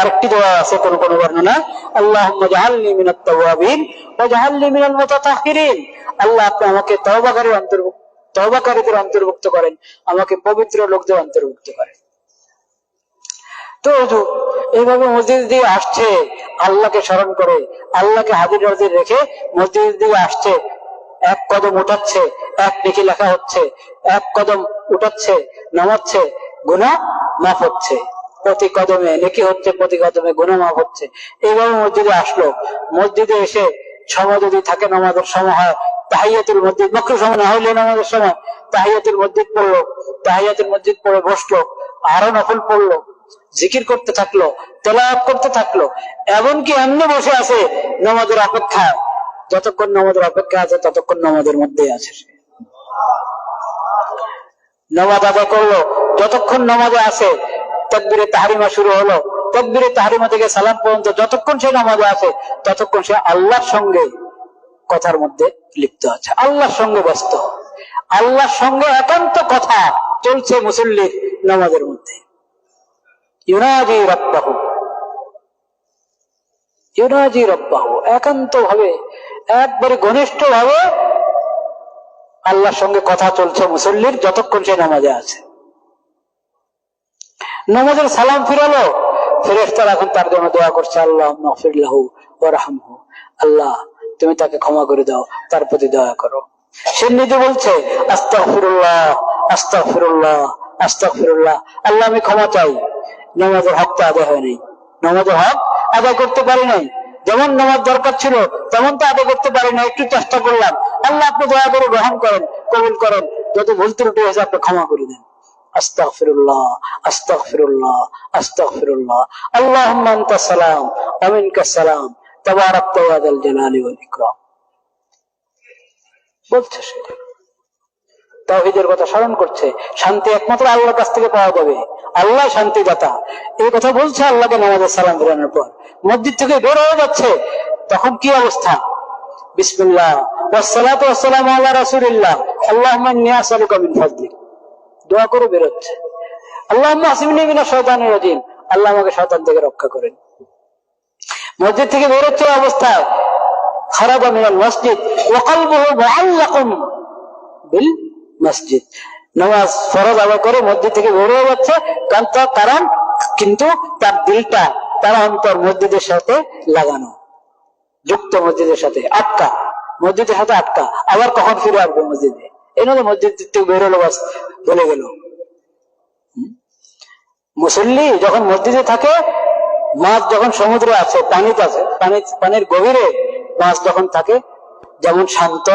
আরেকটি দোয়া আছে, কোন কোন বর্ণনা? আল্লাহুম্মা জাআলনি মিনাত তাওয়াবিন ওয়া জাআলনি মিনাল মুতাতাহহিরিন আল্লাহ আপনি আমাকে তওবাকারীর অন্তর্ভুক্ত, তওবাকারীদের অন্তর্ভুক্ত করেন, আমাকে পবিত্র লোকদের অন্তর্ভুক্ত করেন। তো এইভাবে মসজিদ দিয়ে আসছে, আল্লাহকে স্মরণ করে, আল্লাহকে হাজির হাজির রেখে মসজিদ দিয়ে আসছে, এক কদম উঠাচ্ছে, এক নেকি লেখা হচ্ছে, এক কদম উঠাচ্ছে, নামাচ্ছে গুণা মাফ হচ্ছে। প্রতি কদমে নেকি হচ্ছে প্রতি কদমে গুণা মাফ হচ্ছে। এইভাবে মসজিদে আসলো। মসজিদে এসে সময় যদি থাকে নামাজের সময় হয়, তাহিয়াতুল মসজিদ মক্র সময় না হইলে নামাজের সময় তাহিয়াতুল মসজিদ পড়ল, তাহিয়াতুল মসজিদ পড়ে বসল, আরও নফল পড়ল, জিকির করতে থাকল, তেলাওয়াত করতে থাকল, এমনকি এমনি বসে আছে নামাজের অপেক্ষা যতক্ষণ নামাজের অপেক্ষা আছে, ততক্ষণ নামাজের মধ্যে আছে নামাজ আদায় করল, যতক্ষণ নামাজে আছে তকবিরে তাহারিমা শুরু হলো। তকবিরে তাহারিমা থেকে সালাম পর্যন্ত যতক্ষণ সে নামাজে আছে, ততক্ষণ সে আল্লাহর সঙ্গে কথার মধ্যে লিপ্ত আছে। আল্লাহর সঙ্গে ব্যস্ত। আল্লাহর সঙ্গে একান্ত কথা চলছে মুসল্লির নামাজের মধ্যে। ইউনাজি রব্বাহু। ইউনাজি রব্বাহু। একান্ত ভাবে একবারে ঘনিষ্ঠ ভাবে আল্লাহর সঙ্গে কথা চলছে মুসল্লির যতক্ষণ সে নামাজে আছে। নামাজের সালাম ফিরালো ফেরেস্তার এখন তার জন্য দোয়া করছে, আল্লাহ রাহমহু। আল্লাহ, তুমি তাকে ক্ষমা করে দাও, তার প্রতি দয়া করো। সে নিজে বলছে, আস্তাগফিরুল্লাহ আস্তাগফিরুল্লাহ আস্তাগফিরুল্লাহ। আল্লাহ, আমি ক্ষমা চাই। নামাজের হক তো আদায় হয় নাই। নামাজের হক আদায় করতে পারি নাই। যেমন নামাজ দরকার ছিল, তেমন তো আদায় করতে পারি না একটু চেষ্টা করলাম। আল্লাহ আপনি দয়া করে গ্রহণ করেন, কবুল করেন। যত ভুল ত্রুটি হয়েছে, আপনি ক্ষমা করে দেন। কথা স্মরণ করছে। শান্তি একমাত্র আল্লাহর কাছ থেকে পাওয়া যাবে। আল্লাহ শান্তি দাতা এই কথা বলছে আল্লাহকে নামাজের সালাম ফেরানোর পর। মসজিদ থেকে বের হয়ে যাচ্ছে। তখন কি অবস্থা? বিসমিল্লাহ। ওয়াসসালাতু ওয়াসসালামু আলা রাসূলিল্লাহ। আল্লাহুম্মা ইন্নী দোয়া করে, বেরোচ্ছে। আসিমনি মিনাশ রাজিম। আল্লাহ আমাকে শয়তান থেকে রক্ষা করেন। মসজিদ থেকে বেরোচ্ছে অবস্থায়। খারাপ মসজিদ। মুআল্লাকুন বিল মসজিদ। নামাজ ফরজ আদায় করে মসজিদ থেকে বের হয়ে যাচ্ছে। কারণ কিন্তু তার দিলটা তার অন্তর মসজিদের সাথে লাগানো। যুক্ত মসজিদের সাথে আটকা। মসজিদের সাথে আটকা। আবার কখন ফিরে আসবে মসজিদে? নয় মসজিদ থেকে বের হলো বাস, বলে গেল। মুসল্লি যখন মসজিদে থাকে, মাছ যখন সমুদ্রে আছে, পানিতে আছে, পানি পানির গভীরে মাছ যখন থাকে, যেমন শান্ত,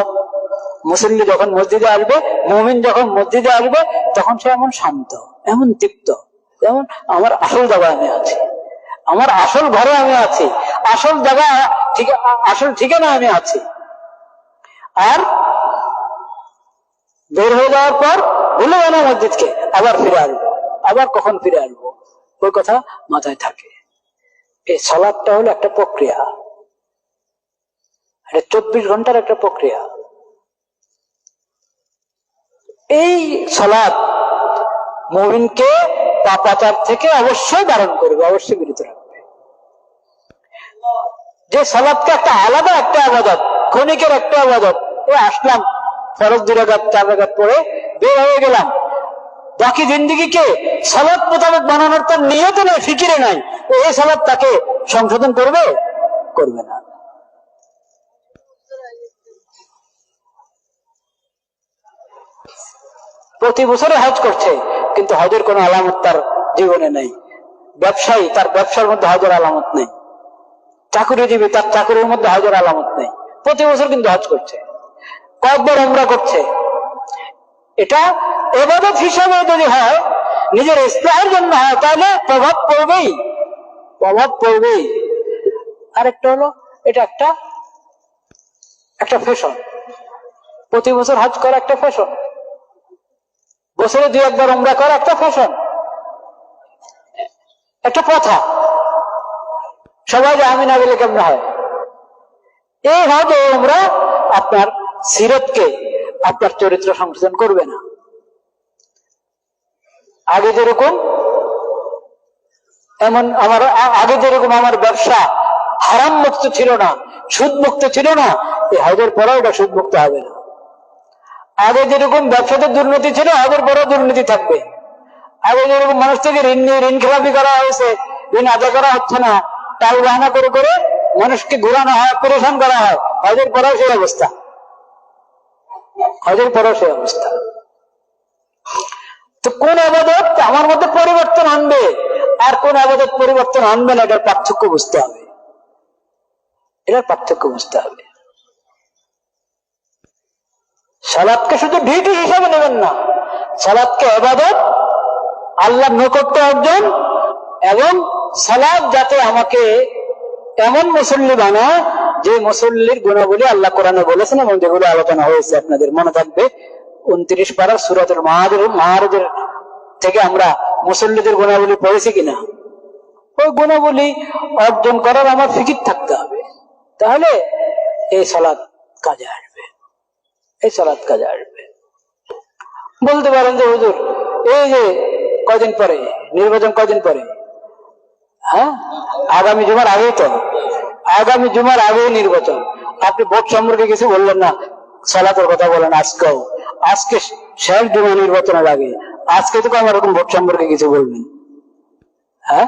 মুসল্লি যখন মসজিদে আসবে, মমিন যখন মসজিদে আসবে, তখন সে এমন শান্ত, এমন তৃপ্ত যেমন, আমার আসল জায়গায় আমি আছি, আমার আসল ঘরে আমি আছি, আসল জায়গা ঠিক, আসল ঠিকানা আমি আছি। আর বের হয়ে যাওয়ার পর ভুলে গেল মসজিদকে। আবার ফিরে আসব। আবার কখন ফিরে আসব? ওই কথা মাথায় থাকে। এই সলাদটা হলো একটা প্রক্রিয়া। এটা চব্বিশ ঘণ্টার একটা প্রক্রিয়া। এই সলাদ মমিনকে পাপাচার থেকে অবশ্যই বারণ করবে, অবশ্যই বিরত রাখবে। যে সালাদকে একটা আলাদা একটা আবাদত, ক্ষণিকের একটা আবাদত এ আসলাম। ফরজ দুই রাগাত চার রাগাত পরে বের হয়ে গেলাম। বাকি জিন্দিগিকে সালাদ মোতাবেক বানানোর তার নিয়ত নেই, ফিকিরে নাই। এই সালাদ তাকে সংশোধন করবে? করবে না। প্রতি বছরে হজ করছে, কিন্তু হজের কোনো আলামত তার জীবনে নেই। ব্যবসায়ী, তার ব্যবসার মধ্যে হজের আলামত নেই। চাকুরিজীবী, তার চাকুরির মধ্যে হজের আলামত নেই। প্রতি বছর কিন্তু হজ করছে। কয়েকবার আমরা করছে। এটা এবাদত হিসাবে যদি হয়, নিজের ইসলামের জন্য হয়, তাহলে প্রভাব পড়বেই। প্রভাব পড়বেই। আরেকটা হলো, এটা একটা একটা ফ্যাশন প্রতি বছর হজ করা একটা ফ্যাশন বছরে দুই একবার উমরা করা একটা ফ্যাশন একটা কথা সবাই যে আমি না গেলে কেমন হয়। এই হজ উমরা আপনার সিরতকে আপনার চরিত্র সংশোধন করবে না। আগে যেরকম, এমন আমার আগে যেরকম আমার ব্যবসা হারাম মুক্ত ছিল না সুদ মুক্ত ছিল না, এই হজের পরেও এটা সুদ মুক্ত হবে না। আগে যেরকম ব্যবসাতে দুর্নীতি ছিল হজের পরেও দুর্নীতি থাকবে। আগে যেরকম মানুষ থেকে ঋণ নিয়ে ঋণ খেলাপি করা হয়েছে, ঋণ আদায় করা হচ্ছে না, টাল বাহানা করে করে মানুষকে ঘোরানো হয়, পরেশান করা হয় হজের পরেও সেই অবস্থা। হজের পরেও সেই অবস্থা। তো কোন আবাদত আমার মধ্যে পরিবর্তন আনবে? আর কোন আবাদত পরিবর্তন আনবে না, এটার পার্থক্য বুঝতে হবে। এটার পার্থক্য বুঝতে হবে। সালাদকে শুধু ডিউটি হিসাবে নেবেন না, সালাদকে আবাদত আল্লাহ নৈকট্য অর্জন এবং সালাদ যাতে আমাকে এমন মুসল্লি বানায় যে মুসল্লির গুণাবলী আল্লাহ কোরআনে বলেছেন এবং যেগুলো আলোচনা হয়েছে আপনাদের, মনে থাকবে উনত্রিশ পাড়ার সুরাতের মাহাদের মাহারদের থেকে আমরা মুসল্লিদের গুণাবলী পড়েছি কিনা? ওই গুণাবলী অর্জন করার আমার ফিকির থাকতে হবে। তাহলে এই সলাদ কাজে আসবে। এই সলাদ কাজে আসবে। বলতে পারেন যে, হুজুর, এই যে কয়দিন পরে, নির্বাচন কয়দিন পরে? হ্যাঁ? আগামী জুমার আগেই তো। আগামী জুমার আগেই নির্বাচন আপনি ভোট সম্পর্কে কিছু বললেন না, সালাতের কথা বলেন, আজকেও। আজকে শেষ জুমা নির্বাচনের আগে। আজকে তো আমার এরকম ভোট সম্পর্কে কিছু বলবেন। হ্যাঁ?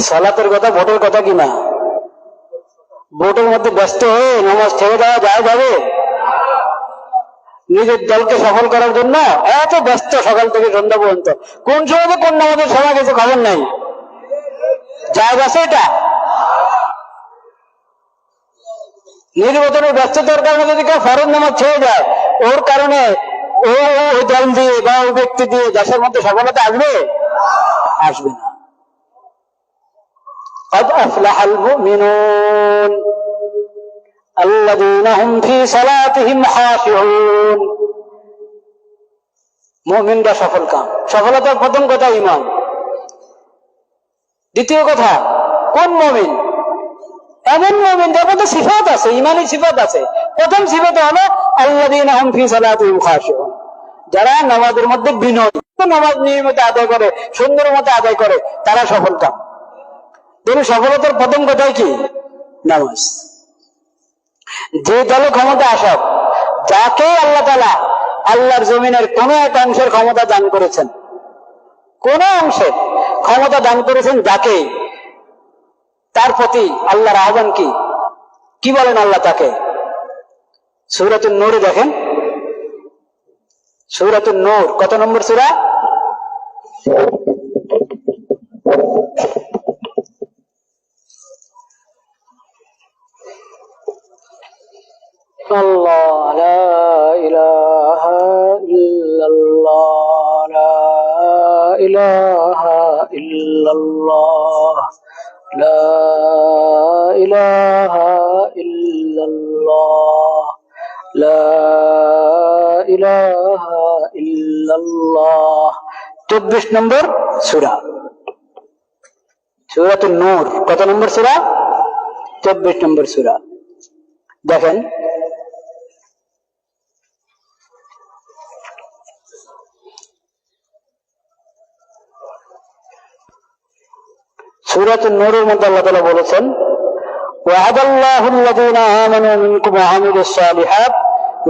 সালাতের কথা, ভোটের কথা কি না? ভোটের মধ্যে ব্যস্ত হয়ে নামাজ ছেড়ে দেওয়া যায় যাবে? নিজের দলকে সফল করার জন্য এত ব্যস্ত সকাল থেকে সন্ধ্যা পর্যন্ত। কোন সময় কোন নামাজের সময় কিছু খবর নাই? আছে এটা নির্বাচনের ব্যস্ততার কারণে যদি কেউ ফরজ নামাজ ছেড়ে যায় ওর কারণে ও ও ওই দল দিয়ে বা ওই ব্যক্তি দিয়ে দেশের মধ্যে সফলতা আসবে আসবে না قد أفلح المؤمنون الذين هم في صلاتهم خاشعون মুমিনরা সফল কাম সফলতার প্রথম কথা ইমান দ্বিতীয় কথা, কোন মমিন? এমন মমিন যার মধ্যে সিফাত আছে ইমানি সিফাত আছে। প্রথম সিফাত হলো যারা নামাজের মধ্যে বিনয় নামাজ নিয়মিত আদায় করে, সুন্দর মতো আদায় করে, তারা সফল কাম? তিনি সফলতার প্রথম কথাই কি? নামাজ। যে দলে ক্ষমতা আসক, যাকে আল্লাহ তালা আল্লাহর জমিনের কোন এক অংশের ক্ষমতা দান করেছেন, কোন অংশের ক্ষমতা দান করেছেন যাকে? তার প্রতি আল্লাহর আহ্বান কি? কি বলেন আল্লাহ তাকে? সৌরাতুল নূরে দেখেন। সৌরাতুল নূর, কত নম্বর সুরা? لا إله إلا الله لا إله إلا الله চব্বিশ নম্বর সুরা সুরাতুল নূর কত নম্বর সুরা চব্বিশ নম্বর সুরা দেখেন سورة النور মধ্যে আল্লাহ তাআলা বলেছেন وعد الله الذين آمنوا منكم وعملوا الصالحات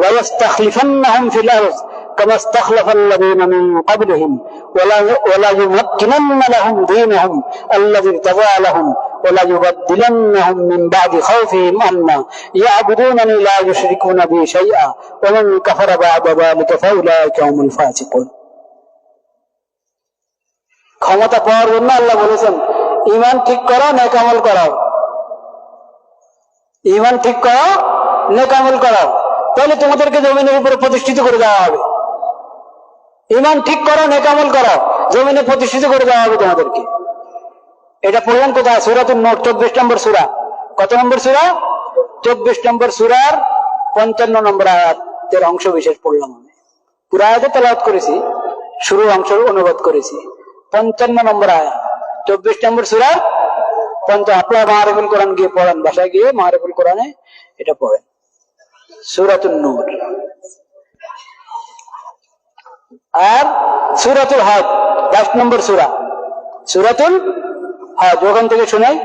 ويستخلفنهم في الأرض كما استخلف الذين من قبلهم ولا ولا يمكنن لهم دينهم الذي ارتضى لهم ولا يبدلنهم من بعد خوفهم أمنا يعبدونني لا يشركون بي شيئا ومن كفر بعد ذلك فأولئك هم الفاسقون ক্ষমতা পাওয়ার জন্য আল্লাহ বলেছেন ইমান ঠিক করো নেকামল করো ইমান ঠিক করো নেকামল করো তাহলে তোমাদেরকে জমিনের উপরে প্রতিষ্ঠিত করে দেওয়া হবে। ইমান ঠিক করো নেকামল করো জমিনে প্রতিষ্ঠিত করে দেওয়া হবে তোমাদেরকে। এটা পড়লেন কোথায়? সুরাতুল নোট চব্বিশ নম্বর সুরা। কত নম্বর সুরা? চব্বিশ নম্বর সুরার পঞ্চান্ন নম্বর আয়াতের অংশ বিশেষ পড়লাম আমি। পুরো আয়াতে তেলাওয়াত করেছি শুরু অংশ অনুবাদ করেছি। পঞ্চান্ন নম্বর আয়াত। চব্বিশ নম্বর সুরা পঞ্চাশ আপনার মাহারফুল কোরআন গিয়ে পড়েন বাসায় গিয়ে মাহারফুল কোরআনে এটা পড়েন সুরাতুল নূর আর সুরাতুল হজ দশ নম্বর সুরা সুরাতুল হজ ওখান থেকে শোনাই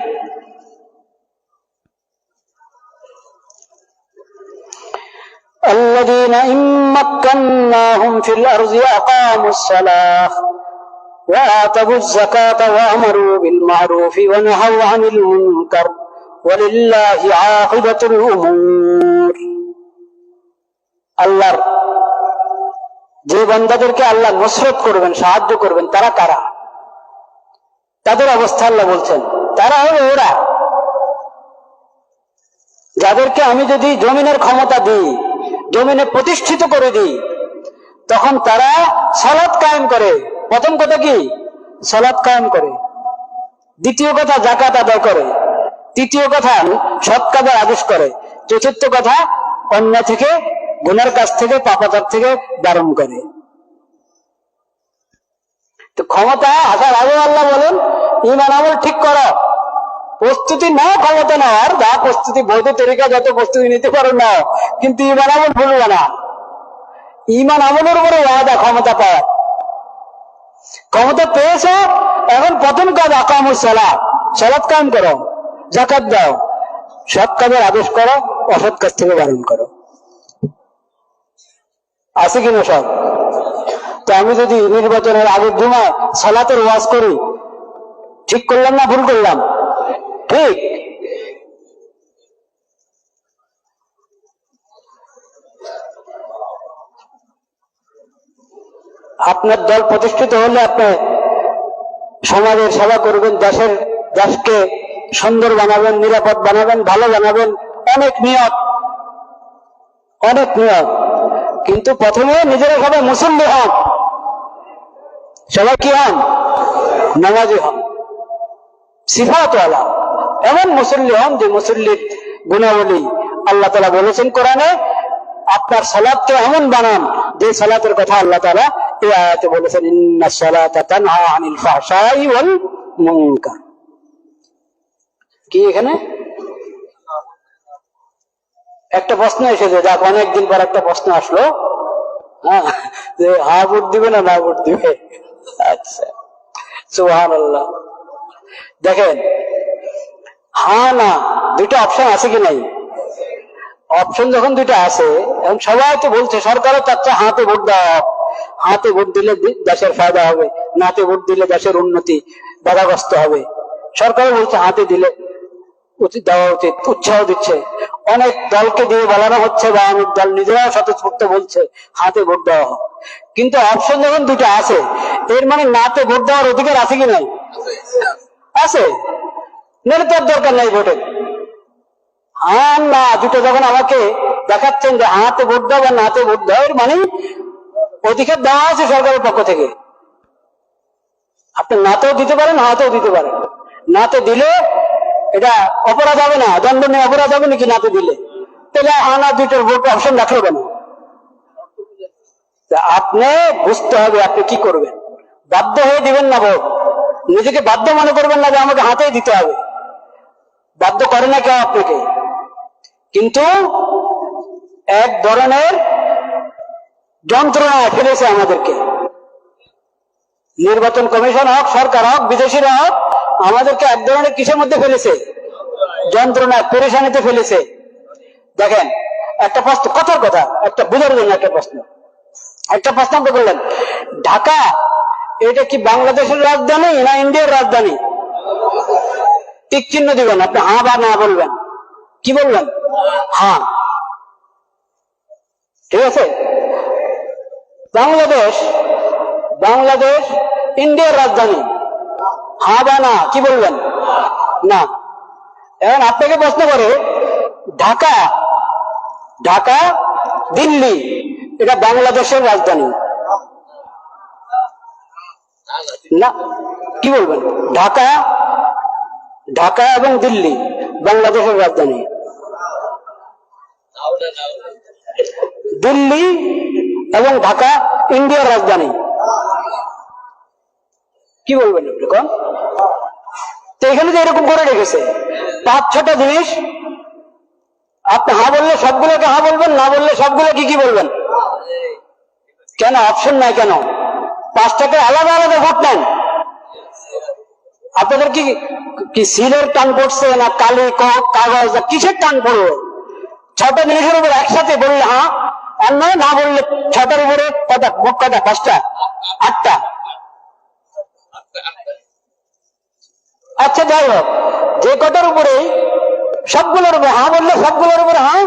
الذين إن مكناهم في الأرض أقاموا الصلاة وآتوا الزكاة وأمروا بالمعروف ونهوا عن المنكر ولله عاقبة الأمور আল্লাহর যে বান্দাদেরকে আল্লাহ নসরত করবেন সাহায্য করবেন তারা কারা তাদের অবস্থা আল্লাহ বলছেন তারা হবে ওরা যাদেরকে আমি যদি জমিনের ক্ষমতা দিই জমিনে প্রতিষ্ঠিত করে দিই তখন তারা সলাৎ কায়েম করে প্রথম কথা কি? সলাৎ কায়েম করে। দ্বিতীয় কথা জাকাত আদায় করে। তৃতীয় কথা সৎ আদেশ করে। চতুর্থ কথা অন্য থেকে, গুনার কাছ থেকে, পাপাচার থেকে বারণ করে। তো ক্ষমতা আসার আগে আল্লাহ বলেন, ইমান আমল ঠিক করো। প্রস্তুতি নাও ক্ষমতা নেওয়ার, যা প্রস্তুতি বৈধ তরিকা, যত প্রস্তুতি নিতে পারো না কিন্তু ইমান আমল ভুলবে না। ইমান আমলের উপরে ওয়াদা ক্ষমতা পাওয়ার। ক্ষমতা পেয়েছ? এখন প্রথম কাজ আকামুর সালাদ সালাদ কাম করো জাকাত দাও। সৎ কাজের আদেশ করো, অসৎ কাজ থেকে বারণ করো। আছে কিনা সব? তো আমি যদি নির্বাচনের আগের জুমায় সালাতের ওয়াজ করি, ঠিক করলাম না ভুল করলাম? ঠিক। আপনার দল প্রতিষ্ঠিত হলে আপনি সমাজের সেবা করবেন, দেশের, দেশকে সুন্দর বানাবেন, নিরাপদ বানাবেন, ভালো বানাবেন। অনেক নিয়ত অনেক নিয়ত। কিন্তু প্রথমে নিজেরা সবাই মুসল্লি হন। সবাই কি হন? নামাজি হন। সিফাতওয়ালা। এমন মুসল্লি হন যে মুসল্লির গুণাবলী আল্লাহ তালা বলেছেন কোরআনে, আপনার সালাদকে এমন বানান যে সালাতের কথা আল্লাহ তালা আয়াতে বলেছেন, ইন্না সালাতা তানহা আনিল ফাহশাই ওয়াল মুনকার। কি এখানে? একটা প্রশ্ন এসেছে, যাক, অনেকদিন পর একটা প্রশ্ন আসলো। হ্যাঁ যে হা ভোট দিবে না না ভোট দিবে? আচ্ছা সুহান আল্লাহ দেখেন, হা না, দুইটা অপশন আছে কি নাই? অপশন যখন দুইটা আছে, এখন সবাই তো বলছে, সরকারও চাচ্ছে হাতে ভোট দেওয়া। হাতে ভোট দিলে দেশের ফায়দা হবে, নাতে ভোট দিলে দেশের উন্নতি বাধাগ্রস্ত হবে। সরকার বলছে হাতে দিলে উচিত, দেওয়া উচিত, উৎসাহ দিচ্ছে। অনেক দলকে দিয়ে বলানো হচ্ছে বা অনেক দল নিজেরাও স্বতঃস্ফূর্ত বলছে, হাতে ভোট দেওয়া হোক। কিন্তু অপশন যখন দুটো আছে, এর মানে নাতে ভোট দেওয়ার অধিকার আছে কি নাই? আছে। নাহলে দরকার নাই ভোটের হ্যাঁ না দুটো যখন আমাকে দেখাচ্ছেন যে হাতে ভোট দাও বা নাতে ভোট দাও, এর মানে অধিকার দেওয়া আছে সরকারের পক্ষ থেকে। আপনি নাতেও দিতে পারেন, হাতেও দিতে পারেন। নাতে দিলে এটা অপরাধ হবে না, দণ্ডনীয় অপরাধ হবে নাকি নাতে দিলে? তাহলে আনা দুইটার ভোট অপশন রাখল কেন? আপনি বুঝতে হবে আপনি কি করবেন। বাধ্য হয়ে দিবেন না ভোট। নিজেকে বাধ্য মনে করবেন না যে আমাকে হাতেই দিতে হবে। বাধ্য করে না কেউ আপনাকে। কিন্তু এক ধরনের যন্ত্রণায় ফেলেছে আমাদেরকে। নির্বাচন কমিশন হোক, সরকার হোক, বিদেশিরা হোক, আমাদেরকে এক ধরনের কিসের মধ্যে ফেলেছে? যন্ত্রণা, পরেশানিতে ফেলেছে। দেখেন, একটা প্রশ্ন কথার কথা, একটা বুঝার জন্য একটা প্রশ্ন। একটা প্রশ্ন আপনি করলেন ঢাকা, এটা কি বাংলাদেশের রাজধানী না ইন্ডিয়ার রাজধানী? টিক চিহ্ন দিবেন, আপনি হা বা না বলবেন। কি বলবেন হ্যাঁ ঠিক আছে? বাংলাদেশ বাংলাদেশ, ইন্ডিয়ার রাজধানী। হ্যাঁ বা না, কি বলবেন? না। এখন আপনাকে প্রশ্ন করে, ঢাকা ঢাকা, দিল্লি, এটা বাংলাদেশের রাজধানী। না, কি বলবেন? ঢাকা ঢাকা এবং দিল্লি, বাংলাদেশের রাজধানী। দিল্লি এবং ঢাকা, ইন্ডিয়ার রাজধানী। কি বলবেন আপনি কোন? তো এখানে যে এরকম করে রেখেছে, পাঁচ, ছটা জিনিস, আপনি হা বললে সবগুলোকে হা বলবেন, না বললে সবগুলো কি কি বলবেন? কেন? অপশন নাই কেন? পাঁচটাকে আলাদা আলাদা ভোট নেন। আপনাদের কি কি সিলের টান পড়ছে না কালি কাগজ কিসের টান পড়ল ছটা জিনিসের উপর একসাথে বললে হ্যাঁ নয়, না বললে ছটার উপরে কটা? কটা? পাঁচটা? আটটা? আচ্ছা যাই যে কটার উপরে, সবগুলোর উপরে হ্যাঁ বললে সবগুলোর উপরে হ্যাঁ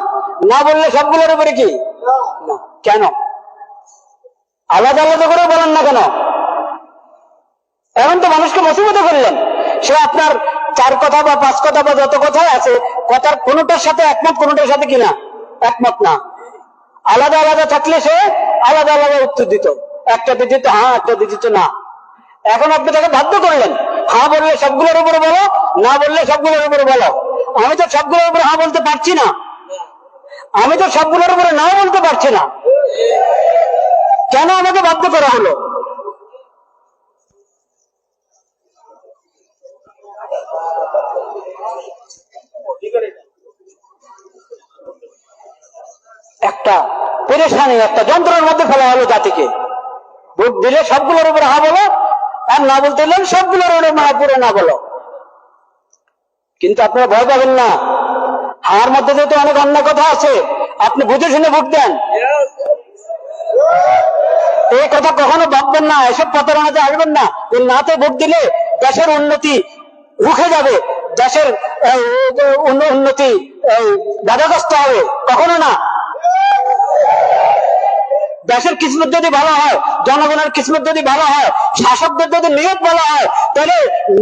না বললে সবগুলোর উপরে কি? কেন? আলাদা আলাদা করে বলেন না কেন? এখন তো মানুষকে মুসিবতে করলেন সে আপনার চার কথা বা পাঁচ কথা বা যত কথাই আছে, কথার কোনোটার সাথে একমত, কোনোটার সাথে কিনা একমত না। আলাদা আলাদা থাকলে সে আলাদা আলাদা উত্তর দিত। একটা দিত হ্যাঁ একটা দিত না। এখন আপনি তাকে বাধ্য করলেন। হ্যাঁ বললে সবগুলোর উপরে বলো, না বললে সবগুলোর উপরে বলো। আমি তো সবগুলোর উপরে হ্যাঁ বলতে পারছি না। আমি তো সবগুলোর উপরে না বলতে পারছি না। কেন আমাকে বাধ্য করা হলো? একটা পেরেশানি, একটা যন্ত্রের মধ্যে ফেলা হলো জাতিকে। ভোট দিলে সবগুলোর উপরে হা বলো, আর না বলতে দিলেন সবগুলোর উপরে না পুরো না বলো। কিন্তু আপনারা ভয় পাবেন না। হার মধ্যে যেহেতু অনেক অন্য কথা আছে, আপনি বুঝে শুনে ভোট দেন। এই কথা কখনো ভাববেন না, এসব প্রতারণাতে আসবেন না। এই নাতে ভোট দিলে দেশের উন্নতি রুখে যাবে। দেশের উন্নতি বাধাগ্রস্ত হবে কখনো না দেশের কিসমত যদি ভালো হয়, জনগণের কিসমত যদি ভালো হয়, শাসকদের যদি নিয়ত ভালো হয়, তাহলে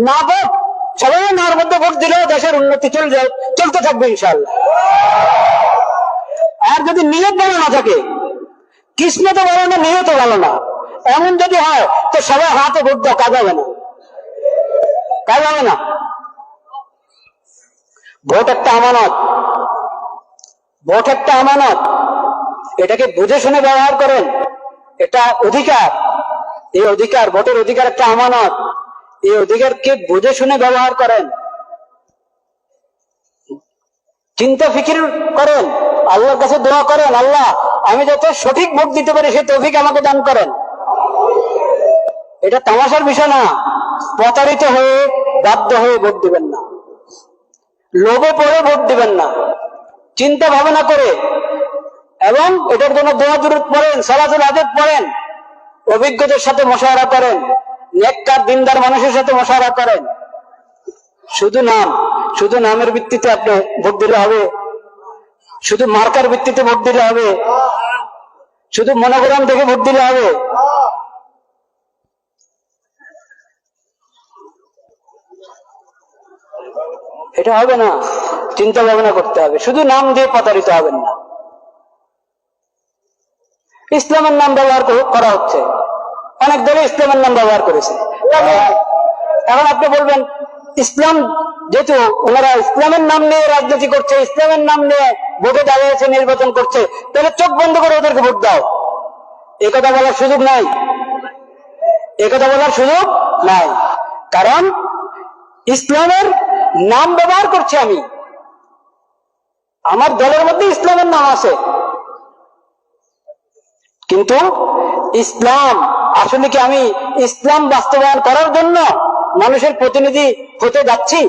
না ভোট সবাই নার মধ্যে ভোট দিলেও দেশের উন্নতি চলে যায় চলতে থাকবে ইনশাল্লাহ আর যদি নিয়ত ভালো না থাকে, কিসমত ভালো না, নিয়ত ভালো না, এমন যদি হয়, তো সবাই হাতে ভোট দাও কাজ হবে না। কাজ হবে না। ভোট একটা আমানত। ভোট একটা আমানত। এটাকে বুঝে শুনে ব্যবহার করেন। এটা অধিকার। এই অধিকার, ভোটের অধিকার একটা আমানত। এই অধিকারকে বুঝে শুনে ব্যবহার করেন। চিন্তা ফিকির করেন। আল্লাহর কাছে দোয়া করেন, আল্লাহ, আমি যাতে সঠিক ভোট দিতে পারি সে তৌফিক আমাকে দান করেন। এটা তামাশার বিষয় না। প্রতারিত হয়ে বাধ্য হয়ে ভোট দিবেন না। লোভে পড়ে ভোট দিবেন না। চিন্তা ভাবনা করে এবং এটার জন্য দোয়া দূরত পড়েন, সালাতুল আদত পড়েন অভিজ্ঞদের সাথে মশারা করেন, নেককার, দিনদার মানুষের সাথে মশারা করেন। শুধু নাম, শুধু নামের ভিত্তিতে আপনি ভোট দিলে হবে, শুধু মার্কার ভিত্তিতে ভোট দিলে হবে, শুধু মনোগ্রাম দেখে ভোট দিলে হবে। এটা হবে না, চিন্তা ভাবনা করতে হবে। শুধু নাম দিয়ে প্রতারিত হবেন না। ইসলামের নাম ব্যবহার করা হচ্ছে। অনেক দলে ইসলামের নাম ব্যবহার করেছে। এখন আপনি বলবেন ইসলাম যেহেতু ওনারা ইসলামের নাম নিয়ে রাজনীতি করছে ইসলামের নাম নিয়ে ভোটে দাঁড়িয়েছে নির্বাচন করছে তাহলে চোখ বন্ধ করে ওদেরকে ভোট দাও। এ কথা বলার সুযোগ নাই। এ কথা বলার সুযোগ নাই। কারণ ইসলামের নাম ব্যবহার করছি আমি। আমার দলের মধ্যে ইসলামের নাম আছে। কিন্তু ইসলাম, আসলে কি আমি ইসলাম বাস্তবায়ন করার জন্য মানুষের প্রতিনিধি হতে যাচ্ছি?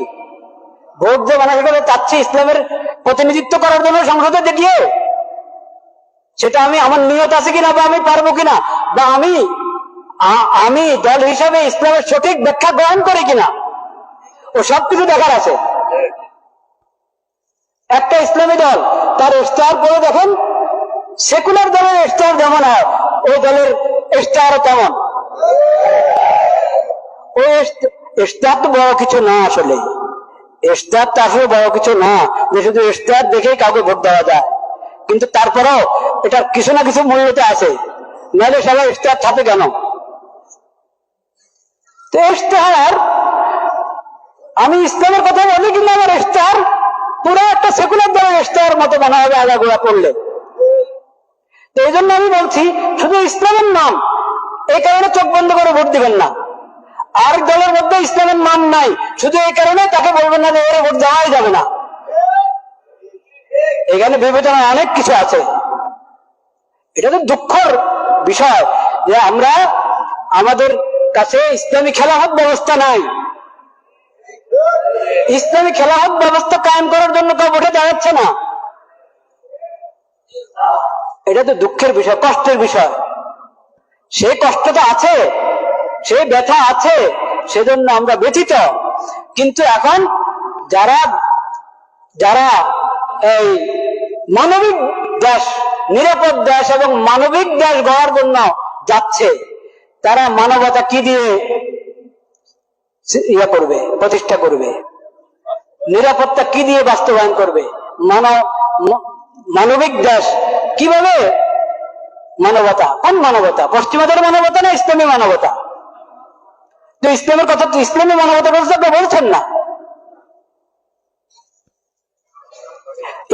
ভোট যে মানুষের চাচ্ছি ইসলামের প্রতিনিধিত্ব করার জন্য সংসদে দেখিয়ে, সেটা আমি, আমার নিয়ত আছে কিনা বা আমি পারব কিনা বা আমি আমি দল হিসাবে ইসলামের সঠিক ব্যাখ্যা গ্রহণ করি কিনা? ও সবকিছু দেখার আছে। একটা ইসলামী দল, তার ইস্তার পরে দেখেন সেকুলার দলের স্টার যেমন হয় ওই দলের ইস্তার তেমন। ওই ইস্তার তো বড় কিছু না আসলে। ইস্তার তো আসলে বড় কিছু না, যে শুধু ইস্তার দেখেই কাউকে ভোট দেওয়া যায়। কিন্তু তারপরেও এটা কিছু না কিছু মূল্যতে আছে। নাহলে সবাই ইস্তার ছাপে কেন? তো ইস্তার আমি ইসলামের কথা বলি কিন্তু আমার স্টার পুরো একটা সেকুলার দলের ইস্তার মতো মনে হবে আগাগোড়া করলে তো এই জন্য আমি বলছি, শুধু ইসলামের নাম, এই কারণে চোখ বন্ধ করে ভোট দিবেন না। আর দলের মধ্যে ইসলামের নাম নাই, শুধু এই কারণে তাকে বলবেন না যে এর ভোট দেওয়াই যাবে না। এখানে বিবেচনা অনেক কিছু আছে। এটা তো দুঃখর বিষয় যে আমরা, আমাদের কাছে ইসলামী খেলাফত ব্যবস্থা নাই। ইসলামী খেলাফত ব্যবস্থা কায়েম করার জন্য কেউ উঠে দাঁড়াচ্ছে না। এটা তো দুঃখের বিষয়, কষ্টের বিষয়। সেই কষ্ট তো আছে, সে ব্যথা আছে, সেজন্য আমরা ব্যথিত। কিন্তু এখন যারা যারা এই মানবিক দেশ, নিরাপদ দেশ এবং মানবিক দেশ গড়ার জন্য যাচ্ছে, তারা মানবতা কি দিয়ে ইয়ে করবে, প্রতিষ্ঠা করবে? নিরাপত্তা কি দিয়ে বাস্তবায়ন করবে? মানব, মানবিক দেশ কীভাবে? মানবতা। কোন মানবতা? পশ্চিমাদের মানবতা না ইসলামী মানবতা? তো ইসলামের কথা ইসলামী মানবতা বলতে আপনি বলছেন না।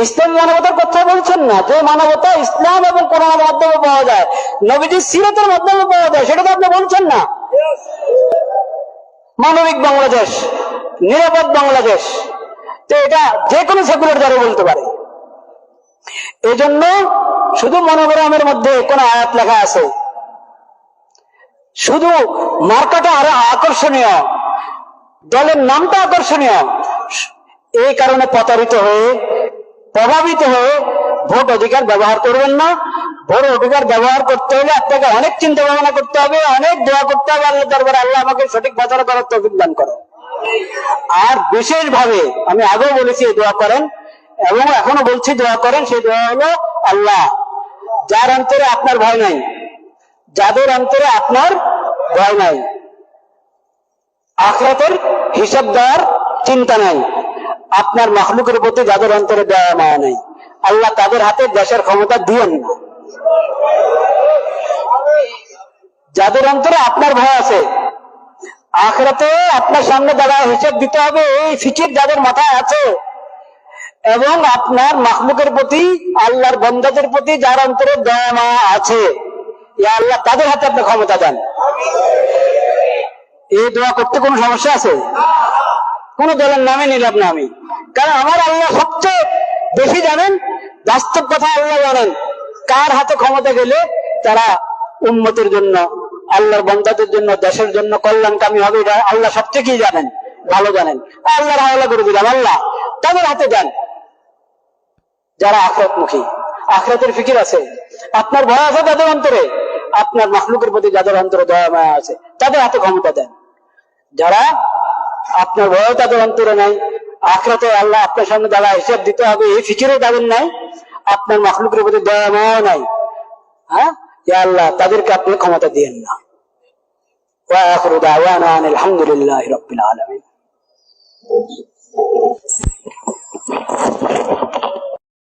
ইসলাম মানবতার কথা বলছেন না যে মানবতা ইসলাম এবং কোরআনের মাধ্যমে পাওয়া যায়। নবীজির সিরতের মাধ্যমে পাওয়া যায়, সেটা তো আপনি বলছেন না। মানবিক বাংলাদেশ, নিরাপদ বাংলাদেশ, তো এটা যে কোনো সেকুলার দ্বারা বলতে পারে। এই জন্য শুধু মনোগ্রামের মধ্যে কোন আয়াত লেখা আছে। শুধু মার্কাটা আরও আকর্ষণীয়, দলের নামটা আকর্ষণীয়। এই কারণে প্রতারিত হয়ে, প্রভাবিত হয়ে ভোট অধিকার ব্যবহার করবেন না। ভোট অধিকার ব্যবহার করতে হলে আপনাকে অনেক চিন্তা ভাবনা করতে হবে, অনেক দোয়া করতে হবে আল্লাহ দরবার। আল্লাহ আমাকে সঠিক বাজার করার তৌফিক দান করো আর বিশেষভাবে আমি আগেও বলেছি দোয়া করেন এবং এখনও বলছি দোয়া করেন, সেই দোয়া হলো আল্লাহ, যার অন্তরে আপনার ভয় নাই, যাদের অন্তরে আপনার ভয় নাই, আখরাতের হিসাব দেওয়ার চিন্তা নাই, আপনার মখলুকের প্রতি যাদের অন্তরে দেওয়া মায়া নাই, আল্লাহ তাদের হাতে দেশের ক্ষমতা দিয়েন না যাদের অন্তরে আপনার ভয় আছে, আখরাতে আপনার সামনে দাঁড়ায় হিসাব দিতে হবে, এই ফিকির যাদের মাথায় আছে এবং আপনার মাখলুকের প্রতি, আল্লাহর বন্দাদের প্রতি যার অন্তরে দয়া আছে আল্লাহ, তাদের হাতে আপনি ক্ষমতা দেন। এই দোয়া করতে কোনো সমস্যা আছে? কোন দলের নামে নিলাম না আমি। কারণ আমার আল্লাহ সবচেয়ে বেশি জানেন, বাস্তব কথা আল্লাহ জানেন। কার হাতে ক্ষমতা গেলে তারা উন্মতের জন্য, আল্লাহর বন্ধাদের জন্য, দেশের জন্য কল্যাণকামী হবে আল্লাহ সবচেয়ে কি জানেন? ভালো জানেন। আল্লাহর হাওলা করে দিলাম, আল্লাহ, তাদের হাতে দেন। যারা আখরতমুখী। আখরাতের ফিকির আছে। আপনার ভয় আছে তাদের অন্তরে। আপনার মাহলুকের প্রতি যাদের অন্তরে দয়া মায়া আছে, তাদের হাতে ক্ষমতা দেন। যারা আপনার ভয় তাদের অন্তরে নাই আখরাতে আল্লাহ আপনার সামনে দ্বারা হিসাব দিতে হবে, এই ফিকিরও তাদের নাই আপনার মাহলুকের প্রতি দয়া মায়াও নাই হ্যাঁ? আল্লাহ, তাদেরকে আপনি ক্ষমতা দিয়েন না। আলহামদুলিল্লাহ রবিল আলমিন।